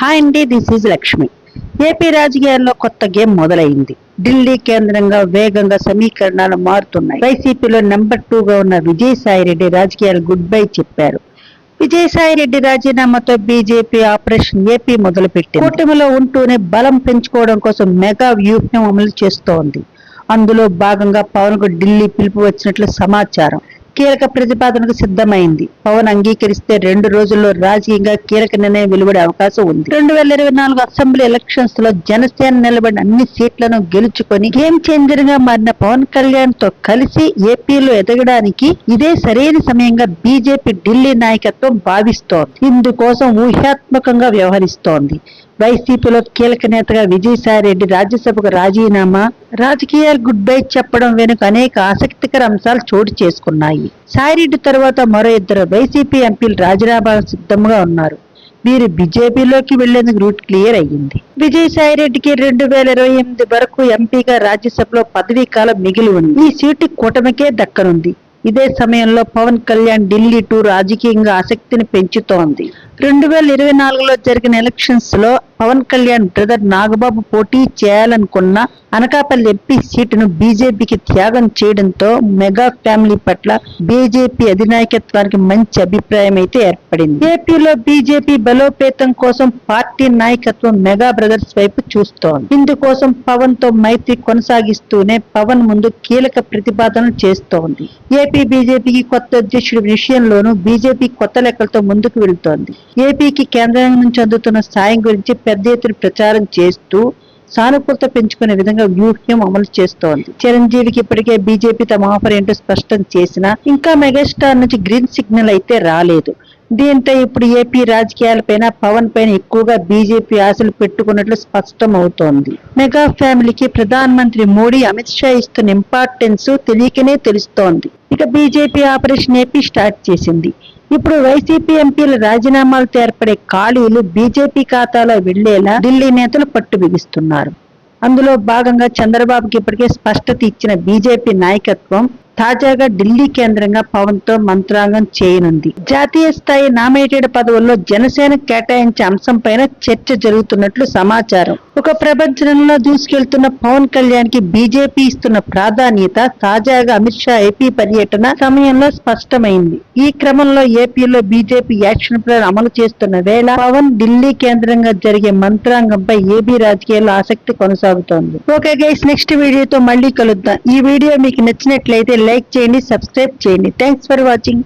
Hi అండి this is Lakshmi. AP రాజకీయాల్లో కొత్త గేమ్ మొదలైంది. ఢిల్లీ కేంద్రంగా వేగంగా సమీకరణాలు మారుతున్నాయి. వైసీపీలో నెంబర్ టూ గా ఉన్న విజయసాయిరెడ్డి రాజకీయాలు గుడ్ బై చెప్పారు విజయసాయిరెడ్డి రాజీనామాతో బీజేపీ ఆపరేషన్ ఏపీ మొదలుపెట్టింది. కూటమిలో ఉంటూనే బలం పెంచుకోవడం కోసం మెగా వ్యూహం అమలు చేస్తోంది. అందులో భాగంగా పవన్కు ఢిల్లీ పిలుపు వచ్చినట్లు సమాచారం. కీలక ప్రతిపాదనకు సిద్ధమైంది. పవన్ అంగీకరిస్తే రెండు రోజుల్లో రాజకీయంగా కీలక నిర్ణయం వెలువడే అవకాశం ఉంది. రెండు వేల ఇరవై నాలుగు అసెంబ్లీ ఎలక్షన్స్లో జనసేన నిలబడిన అన్ని సీట్లను గెలుచుకొని గేమ్ చేంజర్గా మారిన పవన్ కళ్యాణ్తో కలిసి ఏపీలో ఎదగడానికి ఇదే సరైన సమయంగా బీజేపీ ఢిల్లీ నాయకత్వం భావిస్తోంది. ఇందుకోసం ఊహాత్మకంగా వ్యవహరిస్తోంది. వైసీపీలో కీలక నేతగా విజయసాయి రెడ్డి రాజ్యసభకు రాజీనామా రాజకీయాలు గుడ్ బై చెప్పడం వెనుక అనేక ఆసక్తికర అంశాలు చోటు చేసుకున్నాయి. సాయిరెడ్డి తర్వాత మరో ఇద్దరు వైసీపీ ఎంపీలు రాజీనామా సిద్ధంగా ఉన్నారు. వీరు బీజేపీలోకి వెళ్ళేందుకు రూట్ క్లియర్ అయ్యింది. విజయసాయి సాయిరెడ్డికి రెండు వేల ఇరవై ఎనిమిది వరకు ఎంపీగా రాజ్యసభలో పదవీ కాలం మిగిలి ఉంది. ఈ సీటు కూటమికే దక్కనుంది. ఇదే సమయంలో పవన్ కళ్యాణ్ ఢిల్లీ టూర్ రాజకీయంగా ఆసక్తిని పెంచుతోంది. రెండు వేల ఇరవై నాలుగులో జరిగిన ఎలక్షన్స్లో పవన్ కళ్యాణ్ బ్రదర్ నాగబాబు పోటీ చేయాలనుకున్న అనకాపల్లి ఎంపీ సీటును బీజేపీకి త్యాగం చేయడంతో మెగా ఫ్యామిలీ పట్ల బీజేపీ అధినాయకత్వానికి మంచి అభిప్రాయం అయితే ఏర్పడింది. ఏపీలో బీజేపీ బలోపేతం కోసం పార్టీ నాయకత్వం మెగా బ్రదర్స్ వైపు చూస్తోంది. ఇందుకోసం పవన్తో మైత్రి కొనసాగిస్తూనే పవన్ ముందు కీలక ప్రతిపాదనలు చేస్తోంది. ఏపీ బీజేపీకి కొత్త అధ్యక్షుడి విషయంలోనూ బీజేపీ కొత్త లెక్కలతో ముందుకు వెళుతోంది. ఏపీకి కేంద్రం నుంచి అందుతున్న సాయం గురించి పెద్ద ఎత్తున ప్రచారం చేస్తూ సానుకూలత పెంచుకునే విధంగా వ్యూహ్యం అమలు చేస్తోంది. చిరంజీవికి ఇప్పటికే బీజేపీ తమ ఆఫర్ ఏంటో స్పష్టం చేసినా ఇంకా మెగాస్టార్ నుంచి గ్రీన్ సిగ్నల్ అయితే రాలేదు. దీంతో ఇప్పుడు ఏపీ రాజకీయాలపైన పవన్ పైన ఎక్కువగా బీజేపీ ఆశలు పెట్టుకున్నట్లు స్పష్టం అవుతోంది మెగా ఫ్యామిలీకి ప్రధానమంత్రి మోడీ అమిత్ షా ఇస్తున్న ఇంపార్టెన్స్ తెలియకనే తెలుస్తోంది. ఇక బీజేపీ ఆపరేషన్ ఏపీ స్టార్ట్ చేసింది. ఇప్పుడు వైసీపీ ఎంపీల రాజీనామాలతో ఏర్పడే ఖాళీలు బీజేపీ ఖాతాలో వెళ్ళేలా ఢిల్లీ నేతలు పట్టు బిగిస్తున్నారు. అందులో భాగంగా చంద్రబాబుకి ఇప్పటికే స్పష్టత ఇచ్చిన బీజేపీ నాయకత్వం తాజాగా ఢిల్లీ కేంద్రంగా పవన్తో మంత్రాంగం చేయనుంది. జాతీయ స్థాయి నామినేటెడ్ పదవుల్లో జనసేన కేటాయించే అంశం పైన చర్చ జరుగుతున్నట్లు సమాచారం. ఒక ప్రపంచంలో దూసుకెళ్తున్న పవన్ కళ్యాణ్కి బీజేపీ ఇస్తున్న ప్రాధాన్యత తాజాగా అమిత్ షా ఏపీ పర్యటన సమయంలో స్పష్టమైంది. ఈ క్రమంలో ఏపీలో బీజేపీ యాక్షన్ ప్లాన్ అమలు చేస్తున్న వేళ పవన్ ఢిల్లీ కేంద్రంగా జరిగే మంత్రాంగంపై ఏబీ రాజకీయాల్లో ఆసక్తి కొనసాగుతోంది. ఓకే గైస్ నెక్స్ట్ వీడియోతో మళ్ళీ కలుద్దాం. ఈ వీడియో మీకు నచ్చినట్లయితే లైక్ చేయండి సబ్స్క్రైబ్ చేయండి. Thanks for watching